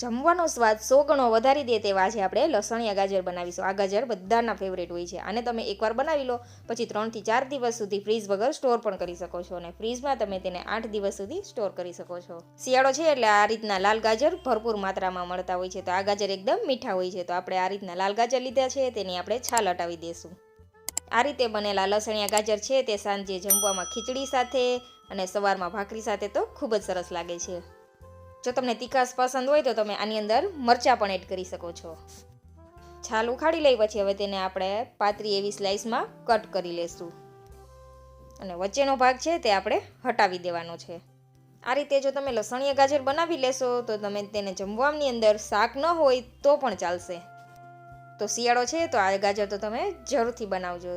જમવાનો સ્વાદ સો ગણો વધારી દે તેવા આજે આપણે લસણિયા ગાજર બનાવીશું. આ ગાજર બધાના ફેવરેટ હોય છે. આને તમે એકવાર બનાવી લો, પછી ત્રણથી ચાર દિવસ સુધી ફ્રીઝ વગર સ્ટોર પણ કરી શકો છો અને ફ્રીઝમાં તમે તેને આઠ દિવસ સુધી સ્ટોર કરી શકો છો. શિયાળો છે એટલે આ રીતના લાલ ગાજર ભરપૂર માત્રામાં મળતા હોય છે. તો આ ગાજર એકદમ મીઠા હોય છે. તો આપણે આ રીતના લાલ ગાજર લીધા છે, તેની આપણે છાલ હટાવી દઈશું. આ રીતે બનેલા લસણિયા ગાજર છે તે સાંજે જમવામાં ખીચડી સાથે અને સવારમાં ભાખરી સાથે તો ખૂબ જ સરસ લાગે છે. જો તમને તીખાશ પસંદ હોય તો તમે આની અંદર મરચાં પણ એડ કરી શકો છો. છાલ ઉખાડી લઈ પછી હવે તેને આપણે પાતળી એવી સ્લાઇસમાં કટ કરી લેશું. અને વચ્ચેનો ભાગ છે તે આપણે હટાવી દેવાનો છે. આ રીતે જો તમે લસણીયા ગાજર બનાવી લેશો તો તમે તેને જમવાની અંદર શાક ન હોય તો પણ ચાલશે. તો શિયાળો છે તો આ ગાજર તો તમે જરૂરથી બનાવજો.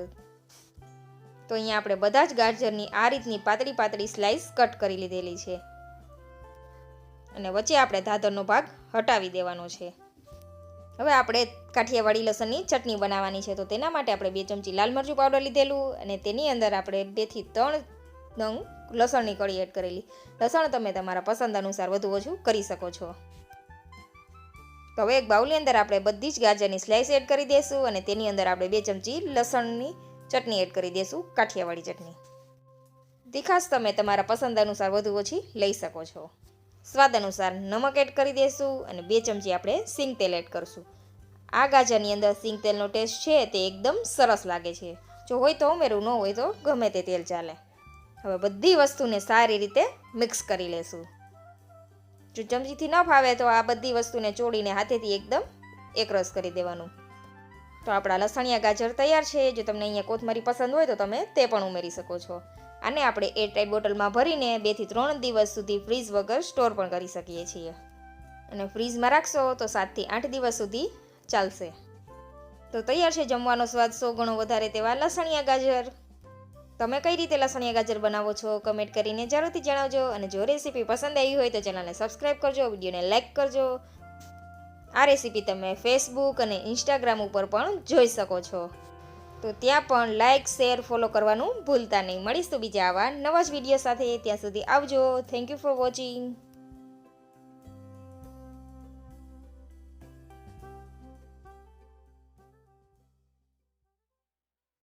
તો અહીંયા આપણે બધા જ ગાજરની આ રીતની પાતળી પાતળી સ્લાઇસ કટ કરી લીધેલી છે. અને વચ્ચે આપણે દાદરનો ભાગ હટાવી દેવાનો છે. હવે આપણે કાઠિયાવાડી લસણની ચટણી બનાવવાની છે, તો તેના માટે આપણે બે ચમચી લાલ મરચું પાવડર લીધેલું અને તેની અંદર આપણે બેથી ત્રણ નંગ લસણની કળી એડ કરેલી. લસણ તમે તમારા પસંદ અનુસાર વધુ ઓછું કરી શકો છો. તો હવે એક બાઉલની અંદર આપણે બધી જ ગાજરની સ્લાઇસ એડ કરી દઈશું અને તેની અંદર આપણે બે ચમચી લસણની ચટણી એડ કરી દઈશું કાઠિયાવાડી ચટણી. તીખાશ તમે તમારા પસંદ અનુસાર વધુ ઓછી લઈ શકો છો. સ્વાદ અનુસાર નમક એડ કરી દઈશું અને બે ચમચી આપણે સિંગ તેલ એડ કરીશું. આ ગાજરની અંદર સિંગ તેલનો ટેસ્ટ છે તે એકદમ સરસ લાગે છે. જો હોય તો ઉમેરું ન હોય તો ગમે તે તેલ ચાલે. હવે બધી વસ્તુને સારી રીતે મિક્સ કરી લેશું. જો ચમચીથી ન ફાવે તો આ બધી વસ્તુને ચોળીને હાથેથી એકદમ એકરસ કરી દેવાનું. તો આપણા લસણિયા ગાજર તૈયાર છે. જો તમને અહીંયા કોથમરી પસંદ હોય તો તમે તે પણ ઉમેરી શકો છો. આને આપણે એરટાઈટ બોટલમાં ભરીને બેથી ત્રણ દિવસ સુધી ફ્રીઝ વગર સ્ટોર પણ કરી શકીએ છીએ. અને ફ્રીઝમાં રાખશો તો સાતથી આઠ દિવસ સુધી ચાલશે. તો તૈયાર છે જમવાનો સ્વાદ સો ગણો વધારે તેવા લસણિયા ગાજર. તમે કઈ રીતે લસણિયા ગાજર બનાવો છો કમેન્ટ કરીને જરૂરથી જણાવજો. અને જો રેસીપી પસંદ આવી હોય તો ચેનલને સબસ્ક્રાઈબ કરજો, વિડીયોને લાઇક કરજો. આ રેસીપી તમે ફેસબુક અને ઇન્સ્ટાગ્રામ ઉપર પણ જોઈ શકો છો. તો ત્યાં પણ લાઇક શેર ફોલો કરવાનું ભૂલતા નહીં. મળીશું બીજા આવા નવા જ વીડિયો સાથે. ત્યાં સુધી આવજો. Thank you for watching